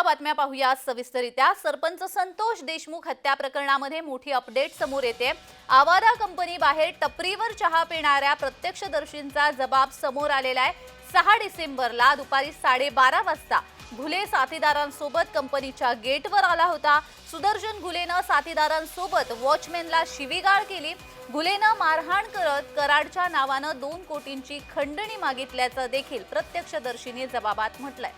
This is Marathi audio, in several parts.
आता बातम्या पाहूया. सविस्तरित्या सरपंच संतोष देशमुख हत्या प्रकरणामध्ये मोठी अपडेट समोर येते. आवारा कंपनी बाहेर टपरीवर चहा पिणाऱ्या प्रत्यक्षदर्शींचा जबाब समोर आलेला आहे. सहा डिसेंबरला दुपारी साडेबारा वाजता घुले साथीदारांसोबत कंपनीच्या गेटवर आला होता. सुदर्शन घुलेनं साथीदारांसोबत वॉचमॅनला शिवीगाळ केली. घुलेनं मारहाण करत कराडच्या नावानं दोन कोटींची खंडणी मागितल्याचं देखील प्रत्यक्षदर्शींनी जबाबात म्हटलंय.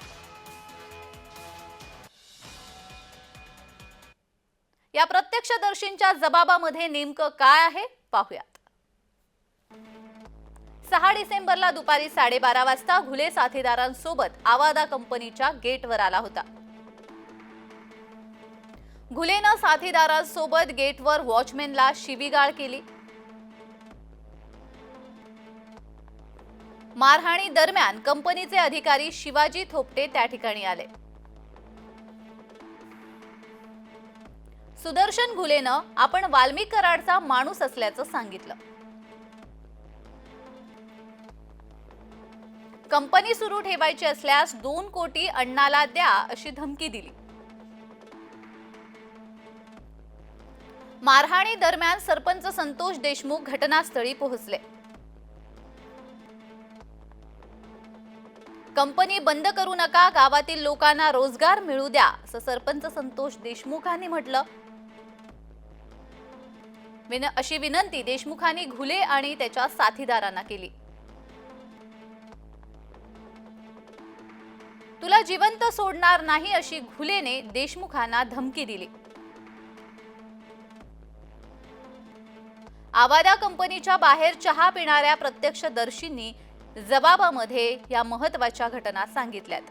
या प्रत्यक्षदर्शींच्या जबाबामध्ये नेमकं काय आहे? पाहूयात. सहा डिसेंबरला दुपारी साडेबारा वाजता घुले साथीदारांसोबत आवादा कंपनीच्या गेटवर आला होता. घुलेनं साथीदारांसोबत गेटवर वॉचमॅनला शिवीगाळ केली. मारहाणी दरम्यान कंपनीचे अधिकारी शिवाजी थोपटे त्या ठिकाणी आले. सुदर्शन घुलेनं आपण वाल्मिक कराडचा माणूस असल्याचं सांगितलं. कंपनी सुरू ठेवायची असल्यास दोन कोटी अण्णाला द्या अशी धमकी दिली. मारहाणी दरम्यान सरपंच संतोष देशमुख घटनास्थळी पोहोचले. कंपनी बंद करू नका गावातील लोकांना रोजगार मिळू द्या असं सरपंच संतोष देशमुखांनी म्हटलं. विन अशी विनंती देशमुखांनी घुले आणि त्याच्या साथीदारांना केली. तुला जिवंत सोडणार नाही अशी घुलेने देशमुखांना धमकी दिली. आवादा कंपनीच्या बाहेर चहा पिणाऱ्या प्रत्यक्षदर्शींनी जबाबामध्ये या महत्त्वाच्या घटना सांगितल्यात.